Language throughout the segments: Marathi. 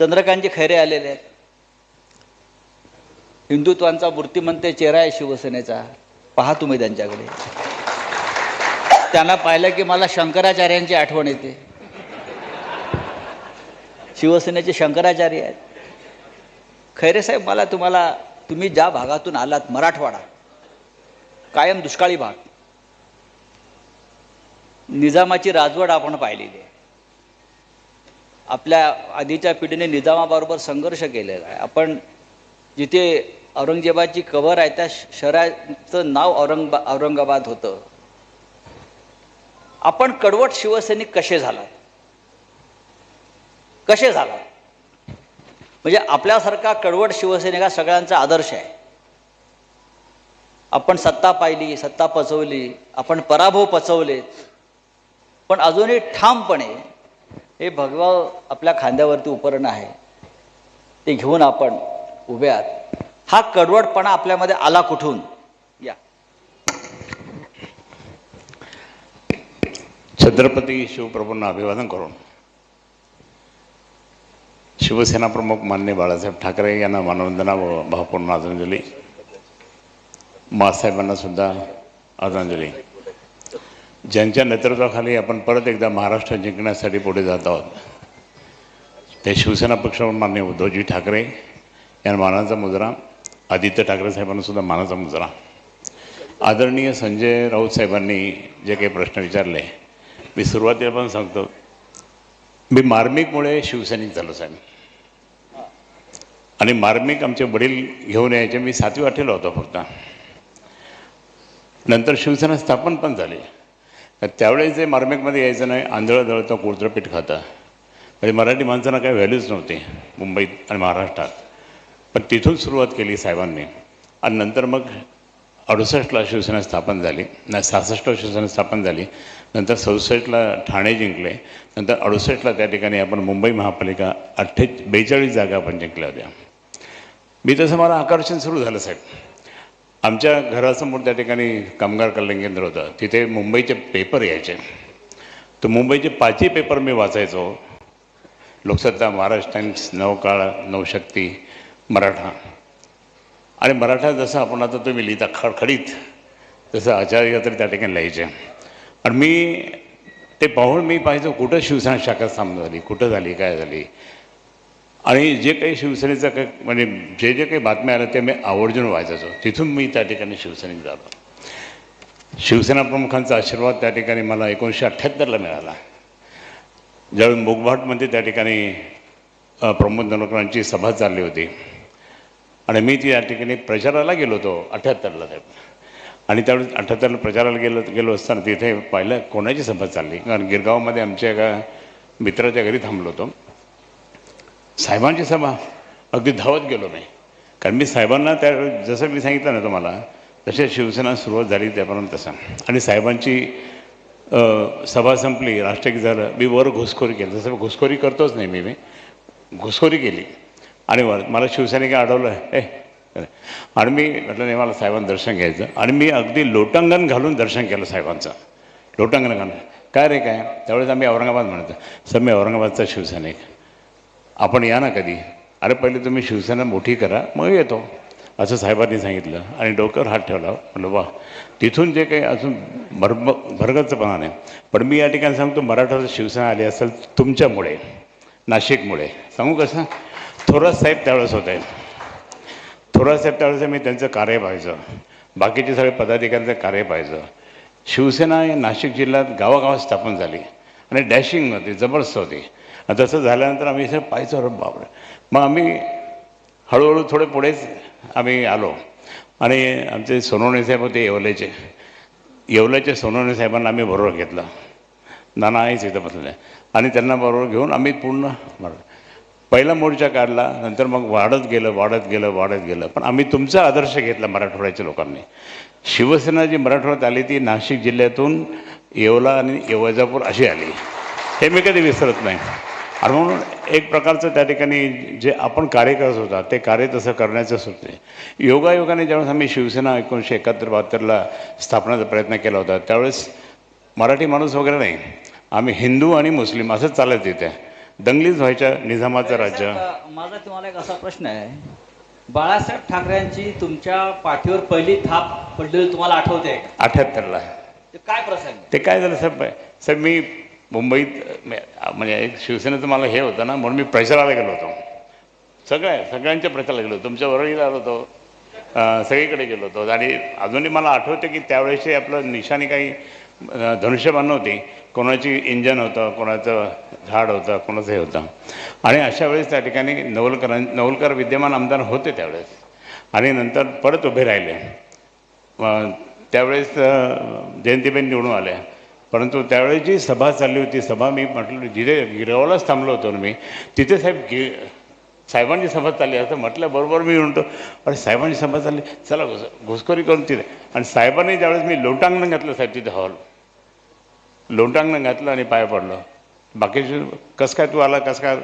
चंद्रकांतजी खैरे आलेले आहेत. हिंदुत्वांचा मूर्तिमंत चेहरा आहे शिवसेनेचा. पहा तुम्ही त्यांच्याकडे. त्यांना पाहिलं की मला शंकराचार्यांची आठवण येते. शिवसेनेचे शंकराचार्य आहेत. खैरे साहेब मला तुम्हाला तुम्ही ज्या भागातून आलात मराठवाडा कायम दुष्काळी भाग निजामाची राजवट आपण पाहिलेली आहे. आपल्या आधीच्या पिढीने निजामाबरोबर संघर्ष केलेला आहे. आपण जिथे औरंगजेबाची कबर आहे त्या शहराचं नाव औरंगबा औरंगाबाद होतं. आपण कडवट शिवसैनिक कसे झालात? कसे झालात? म्हणजे आपल्यासारखा कडवट शिवसैनिक हा सगळ्यांचा आदर्श आहे. आपण सत्ता पाहिली सत्ता पचवली आपण पराभव पचवलेत. पण अजूनही ठामपणे हे भगवा आपल्या खांद्यावरती उपरण आहे. ते घेऊन आपण उभे आहात. हा कडवटपणा आपल्यामध्ये आला कुठून? या. छत्रपती शिवप्रभूंना अभिवादन करून. शिवसेना प्रमुख मान्य बाळासाहेब ठाकरे यांना मानवंदना व भावपूर्ण आदरांजली. मासाहेबांना सुद्धा आदरांजली. ज्यांच्या नेतृत्वाखाली आपण परत एकदा महाराष्ट्र जिंकण्यासाठी पुढे जात आहोत ते शिवसेना पक्षावर मान्य उद्धवजी ठाकरे यांना मानाचा मुजरा आदित्य ठाकरे साहेबांना सुद्धा मानाचा मुजरा. आदरणीय संजय राऊत साहेबांनी जे काही प्रश्न विचारले मी सुरुवातीला पण सांगतो मी मार्मिकमुळे शिवसैनिक झालो साहेब. आणि मार्मिक आमचे वडील घेऊन यायचे मी सातवी आठवीला होतो फक्त. नंतर शिवसेना स्थापन पण झाली. त्यावेळेस जे मार्मिकमध्ये यायचं नाही आंधळं दळतं कुळत्रपीठ खातं. म्हणजे मराठी माणसांना काही व्हॅल्यूच नव्हती मुंबईत आणि महाराष्ट्रात. पण तिथून सुरुवात केली साहेबांनी. आणि नंतर मग अडुसष्टला शिवसेना स्थापन झाली नाही सहासष्टला शिवसेना स्थापन झाली. नंतर सदुसष्टला ठाणे जिंकले. नंतर अडुसष्टला त्या ठिकाणी आपण मुंबई महापालिका अठ्ठे बेचाळीस जागा आपण जिंकल्या होत्या. मी तसं मला आकर्षण सुरू झालं साहेब. आमच्या घरासमोर त्या ठिकाणी कामगार कल्याण केंद्र होतं. तिथे मुंबईचे पेपर यायचे. तर मुंबईचे पाचही पेपर मी वाचायचो. लोकसत्ता महाराष्ट्र टाइम्स नवकाळ नवशक्ती मराठा. आणि मराठा जसं आपण आता तुम्ही लिहिता खडखडीत तसं आचार्य तरी त्या ठिकाणी लिहायचे. आणि मी ते पाहून मी पाहायचो कुठं शिवसेना शाखा सामना झाली कुठं झाली काय झाली. आणि जे काही शिवसेनेचं काही म्हणजे जे जे काही बातम्या आल्या ते मी आवर्जून वाचायचो. तिथून मी त्या ठिकाणी शिवसेनेत जातो. शिवसेना प्रमुखांचा आशीर्वाद त्या ठिकाणी मला एकोणीसशे अठ्ठ्याहत्तरला मिळाला. ज्यावेळी मुगभाटमध्ये त्या ठिकाणी प्रमोद दनकरांची सभा चालली होती. आणि मी ती या ठिकाणी प्रचाराला गेलो होतो अठ्ठ्याहत्तरला साहेब आणि त्यावेळेस अठ्ठ्याहत्तरला प्रचाराला गेलो गेलो असताना तिथे पाहिलं कोणाची सभा चालली? कारण गिरगावमध्ये आमच्या एका मित्राच्या घरी थांबलो होतो. साहेबांची सभा. अगदी धावत गेलो मी. कारण मी साहेबांना त्या जसं मी सांगितलं ना तुम्हाला तसे शिवसेना सुरुवात झाली त्यापर्यंत तसं. आणि साहेबांची सभा संपली राष्ट्रगीत झालं. मी वर घुसखोरी केली. जसं घुसखोरी करतोच नाही मी मी. घुसखोरी केली. आणि वर मला शिवसैनिक अडवलं. ए आणि मी म्हटलं नाही मला साहेबांचं दर्शन घ्यायचं. आणि मी अगदी लोटांगण घालून दर्शन केलं साहेबांचं. लोटांगण घालून. काय रे काय? त्यावेळेस आम्ही औरंगाबाद म्हणतो सर मी औरंगाबादचा शिवसैनिक. आपण या ना कधी? अरे पहिले तुम्ही शिवसेना मोठी करा मग येतो. असं साहेबांनी सांगितलं. आणि डोक्यावर हात ठेवला. म्हटलं वा तिथून जे काही अजून भरब भरगतपणा नाही पण मी या ठिकाणी सांगतो मराठा शिवसेना आली असेल तुमच्यामुळे नाशिकमुळे. सांगू कसं? थोरात साहेब त्यावेळेस होते. थोरात साहेब त्यावेळेस मी त्यांचं कार्य पाहायचं. बाकीचे सगळे पदाधिकाऱ्यांचं कार्य पाहायचं. शिवसेना नाशिक जिल्ह्यात गावागावात स्थापन झाली. आणि डॅशिंग होती जबरदस्त होती. आणि तसं झाल्यानंतर आम्ही सर पाहायचो अरे बापरे. मग आम्ही हळूहळू थोडे पुढेच आम्ही आलो. आणि आमचे सोनवणे साहेब होते येवल्याचे येवल्याच्या सोनवणे साहेबांना आम्ही बरोबर घेतलं. नाना आहेच इथं बसले आणि त्यांना बरोबर घेऊन आम्ही पूर्ण पहिला मोर्चा काढला नंतर मग वाढत गेलं वाढत गेलं वाढत गेलं. पण आम्ही तुमचा आदर्श घेतला मराठवाड्याच्या लोकांनी. शिवसेना जी मराठवाड्यात आली ती नाशिक जिल्ह्यातून येवला आणि येवजापूर अशी आली. हे मी कधी विसरत नाही. आणि म्हणून एक प्रकारचं त्या ठिकाणी जे आपण कार्य करत होता ते कार्य तसं करण्याचं सुचते योगायोगाने ज्यावेळेस आम्ही शिवसेना एकोणीसशे एकाहत्तर बहात्तरला स्थापनाचा प्रयत्न केला होता त्यावेळेस मराठी माणूस वगैरे नाही. आम्ही हिंदू आणि मुस्लिम असंच चालत तिथे दंगलीच व्हायच्या निजामाचं राज्य. माझा तुम्हाला एक असा प्रश्न आहे. बाळासाहेब ठाकरेंची तुमच्या पाठीवर पहिली थाप पडलेली तुम्हाला आठवते? अठ्याहत्तरला. काय प्रसंग? ते काय झालं साहेब? साहेब मी मुंबईत म्हणजे एक शिवसेनेचं मला हे होतं ना म्हणून मी प्रचाराला गेलो होतो. सगळ्या सगळ्यांच्या प्रचाराला गेलो होतो. तुमच्या वरळीला आलो होतो. सगळीकडे गेलो होतो. आणि अजूनही मला आठवतं की त्यावेळेसही आपलं निशाणी काही धनुष्यबाण नव्हती. कोणाची इंजन होतं कोणाचं झाड होतं कोणाचं हे होतं. आणि अशा वेळेस त्या ठिकाणी नवलकरां नवलकर विद्यमान आमदार होते त्यावेळेस. आणि नंतर परत उभे राहिले. त्यावेळेस जयंतीबेन निवडून आल्या. परंतु त्यावेळेस जी सभा चालली होती सभा मी म्हटलं जिथे गिरवालाच थांबलो होतो ना मी तिथे साहेब गे साहेबांची सभा चालली. असं म्हटलं बरोबर मी म्हणतो अरे साहेबांची सभा चालली. चला घुस घुसखोरी करून तिथे. आणि साहेबांनी ज्यावेळेस मी लोटांगण घातलं साहेब तिथे हॉल. लोटांगण घातलं आणि पाय पडलं. बाकीचे कसं काय तू आला कसं काय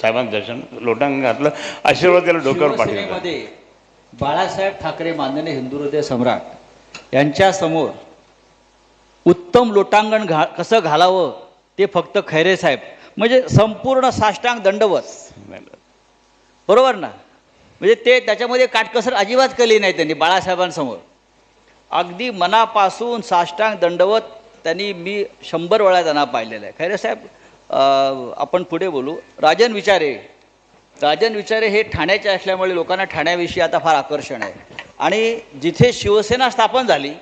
साहेबांचं दर्शन? लोटांगण घातलं आशीर्वाद त्याला डोक्यावर पाठवलं बाळासाहेब ठाकरे माननीय हिंदू हृदय सम्राट यांच्या समोर उत्तम लोटांगण घा कसं घालावं ते फक्त खैरे साहेब. म्हणजे संपूर्ण साष्टांग दंडवत. बरोबर ना? म्हणजे ते त्याच्यामध्ये काटकसर अजिबात केली नाही त्यांनी बाळासाहेबांसमोर. अगदी मनापासून साष्टांग दंडवत त्यांनी मी शंभर वेळा त्यांना पाहिलेलं आहे. खैरे साहेब आपण पुढे बोलू. राजन विचारे. राजन विचारे हे ठाण्याचे असल्यामुळे लोकांना ठाण्याविषयी आता फार आकर्षण आहे. आणि जिथे शिवसेना स्थापन झाली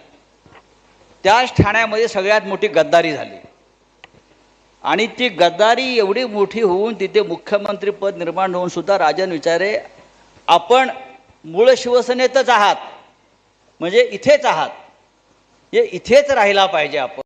त्याच ठाण्यामध्ये सगळ्यात मोठी गद्दारी झाली. आणि ती गद्दारी एवढी मोठी होऊन तिथे मुख्यमंत्रीपद निर्माण होऊन सुद्धा राजन विचारे आपण मूळ शिवसेनेतच आहात. म्हणजे इथेच आहात. हे इथेच राहिला पाहिजे आपण.